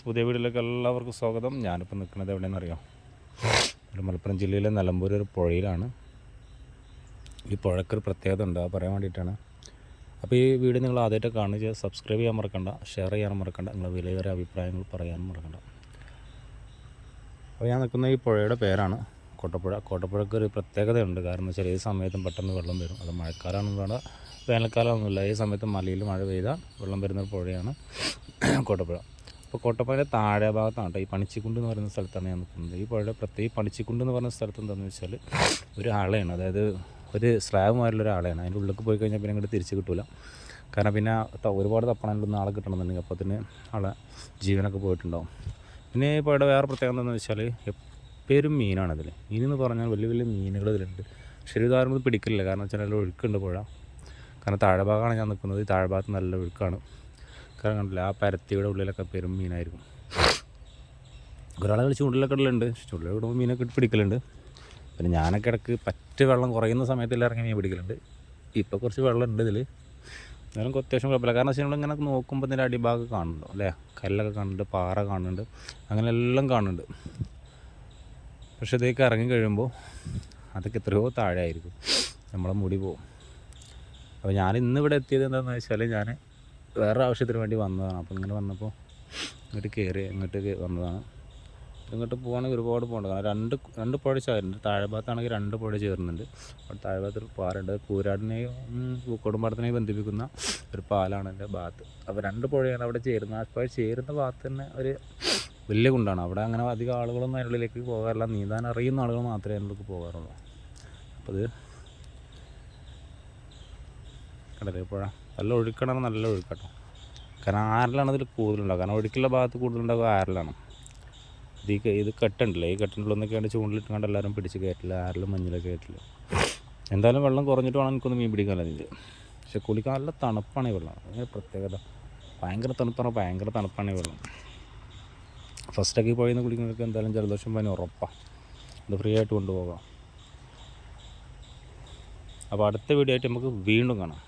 പുതിയ വീട്ടിലേക്ക് എല്ലാവർക്കും സ്വാഗതം. ഞാനിപ്പോൾ നിൽക്കുന്നത് എവിടെയെന്ന് അറിയാം ഒരു മലപ്പുറം ജില്ലയിലെ നിലമ്പൂർ ഒരു പുഴയിലാണ്. ഈ പുഴക്കൊരു പ്രത്യേകത ഉണ്ട് അത് പറയാൻ വേണ്ടിയിട്ടാണ്. അപ്പോൾ ഈ വീഡിയോ നിങ്ങൾ ആദ്യമായിട്ട് കാണുക സബ്സ്ക്രൈബ് ചെയ്യാൻ മറക്കണ്ട ഷെയർ ചെയ്യാൻ മറക്കണ്ട നിങ്ങളെ വിലയേറിയ അഭിപ്രായങ്ങൾ പറയാനും മറക്കണ്ട. അപ്പോൾ ഞാൻ നിൽക്കുന്ന ഈ പുഴയുടെ പേരാണ് കോട്ടപ്പുഴ. കോട്ടപ്പുഴക്ക് ഒരു പ്രത്യേകതയുണ്ട്. കാരണം വെച്ചാൽ ഏത് സമയത്തും പെട്ടെന്ന് വെള്ളം വരും. അത് മഴക്കാലമാണെന്ന് വേണ്ട വേനൽക്കാലമൊന്നുമില്ല. ഏത് സമയത്ത് മലയിൽ മഴ പെയ്താൽ വെള്ളം വരുന്ന പുഴയാണ് കോട്ടപ്പുഴ. അപ്പോൾ കോട്ടപ്പുഴയുടെ താഴെ ഭാഗത്താണ് കേട്ടോ ഈ പണിച്ചിക്കുണ്ട് എന്ന് പറയുന്ന സ്ഥലത്താണ് ഞാൻ നിൽക്കുന്നത്. ഈ പുഴയുടെ പ്രത്യേക പണിച്ചിക്കുണ്ട് എന്ന് പറയുന്ന സ്ഥലത്ത് എന്താണെന്ന് വെച്ചാൽ ഒരു ആളെയാണ്. അതായത് ഒരു സ്ലാബ് മാറിയുള്ള ഒരു ആളെയാണ് അതിന്റെ ഉള്ളിലേക്ക് പോയി കഴിഞ്ഞാൽ പിന്നെ അങ്ങോട്ട് തിരിച്ച് കിട്ടില്ല കാരണം പിന്നെ ഒരുപാട് തപ്പണങ്ങളൊന്നും ആളെ കിട്ടണമെന്നുണ്ടെങ്കിൽ അപ്പോൾ തന്നെ ആളെ ജീവനൊക്കെ പോയിട്ടുണ്ടാവും. പിന്നെ ഈ പുഴയുടെ വേറെ പ്രത്യേകത എന്താണെന്ന് വെച്ചാൽ എപ്പോഴും മീനാണ് അതിൽ മീനെന്ന് പറഞ്ഞാൽ വലിയ വലിയ മീനുകൾ ഇതിലുണ്ട്. ശരി ഉദാഹരണം ഇത് പിടിക്കില്ല. കാരണം വെച്ചാൽ നല്ല ഒഴുക്കുണ്ട് പുഴ. കാരണം താഴെ ഭാഗമാണ് ഞാൻ നിൽക്കുന്നത്. ഈ താഴെ ഭാഗത്ത് നല്ല ഒഴുക്കാണ്. കാരണം കണ്ടില്ല. ആ പരത്തിയുടെ ഉള്ളിലൊക്കെ പെരും മീനായിരിക്കും. ഒരാളെ കളിച്ച് ചൂണ്ടിലൊക്കെ ഇടലുണ്ട്. ചൂണ്ടിലൊക്കെ ഇടുമ്പോൾ മീനൊക്കെ പിടിക്കലുണ്ട്. പിന്നെ ഞാനൊക്കെ ഇടയ്ക്ക് പറ്റ വെള്ളം കുറയുന്ന സമയത്തിൽ ഇറങ്ങി മീൻ പിടിക്കലുണ്ട്. ഇപ്പോൾ കുറച്ച് വെള്ളം ഉണ്ട് ഇതിൽ എന്നാലും അത്യാവശ്യം കുഴപ്പമില്ല. കാരണം വെച്ചാൽ ഇങ്ങനെ നോക്കുമ്പോൾ ഇതിന്റെ അടിഭാഗം കാണുന്നുണ്ടോ അല്ലേ? കല്ലൊക്കെ കാണുന്നുണ്ട് പാറ കാണുന്നുണ്ട് അങ്ങനെ എല്ലാം കാണുന്നുണ്ട്. പക്ഷേ ഇതേക്ക് ഇറങ്ങി കഴിയുമ്പോൾ അതൊക്കെ എത്രയോ താഴെ ആയിരിക്കും നമ്മളെ മുടി പോവും. അപ്പോൾ ഞാൻ ഇന്ന് ഇവിടെ എത്തിയത് എന്താണെന്ന് വെച്ചാൽ ഞാൻ വേറെ ആവശ്യത്തിന് വേണ്ടി വന്നതാണ്. അപ്പോൾ ഇങ്ങനെ വന്നപ്പോൾ ഇങ്ങോട്ട് കയറി ഇങ്ങോട്ട് വന്നതാണ്. ഇങ്ങോട്ട് പോകുകയാണെങ്കിൽ ഒരുപാട് പോകണ്ട. കാരണം രണ്ട് രണ്ട് പുഴ ചേരുന്നുണ്ട് താഴെ ഭാഗത്താണെങ്കിൽ രണ്ട് പുഴ ചേരുന്നുണ്ട് അവിടെ താഴെ ഭാഗത്ത് ഒരു പാറുണ്ട് കൂരാടിനെയും കുടുംബത്തിനെയും ബന്ധിപ്പിക്കുന്ന ഒരു പാലാണ് എന്റെ ഭാഗത്ത്. അപ്പോൾ രണ്ട് പുഴയാണ് അവിടെ ചേരുന്നത്. ആ പുഴ ചേരുന്ന ഭാഗത്ത് തന്നെ ഒരു വലിയ കുണ്ടാണ്. അവിടെ അങ്ങനെ അധികം ആളുകളൊന്നും അതിനുള്ളിലേക്ക് പോകാറില്ല. നീന്താൻ അറിയുന്ന ആളുകൾ മാത്രമേ അതിനുള്ളിലേക്ക് പോകാറുള്ളൂ. അപ്പോൾ ഇത് കടലേ പുഴ നല്ല ഒഴുക്കണം നല്ല ഒഴുക്കട്ടോ. കാരണം ആറിലാണ് അതിൽ കൂടുതലുണ്ടാവുക. കാരണം ഒഴുക്കുള്ള ഭാഗത്ത് കൂടുതലുണ്ടാവുക ആറിലാണ്. ഇത് ഇത് കെട്ടുണ്ടല്ലോ? ഈ കെട്ടിനുള്ളൊന്നൊക്കെയാണ് ചൂണ്ടിലിട്ട് കണ്ട് എല്ലാവരും പിടിച്ച് കയറ്റില്ല ആറിലും മഞ്ഞിലൊക്കെ കയറ്റില്ല എന്തായാലും വെള്ളം കുറഞ്ഞിട്ട് വേണം എനിക്കൊന്ന് മീൻ പിടിക്കാൻ ഇതിൽ പക്ഷെ കുളിക്കാൻ നല്ല തണുപ്പാണ് ഈ വെള്ളം. അങ്ങനെ പ്രത്യേകത. ഭയങ്കര തണുപ്പാണ്. ഭയങ്കര തണുപ്പാണ് ഈ വെള്ളം. ഫസ്റ്റൊക്കെ പോയി നിന്ന് കുളിക്കുന്നവർക്ക് എന്തായാലും ജലദോഷം പനി ഉറപ്പാണ് ഇത് ഫ്രീ ആയിട്ട് കൊണ്ടുപോകാം. അപ്പോൾ അടുത്ത വീഡിയോ ആയിട്ട് നമുക്ക് വീണ്ടും കാണാം.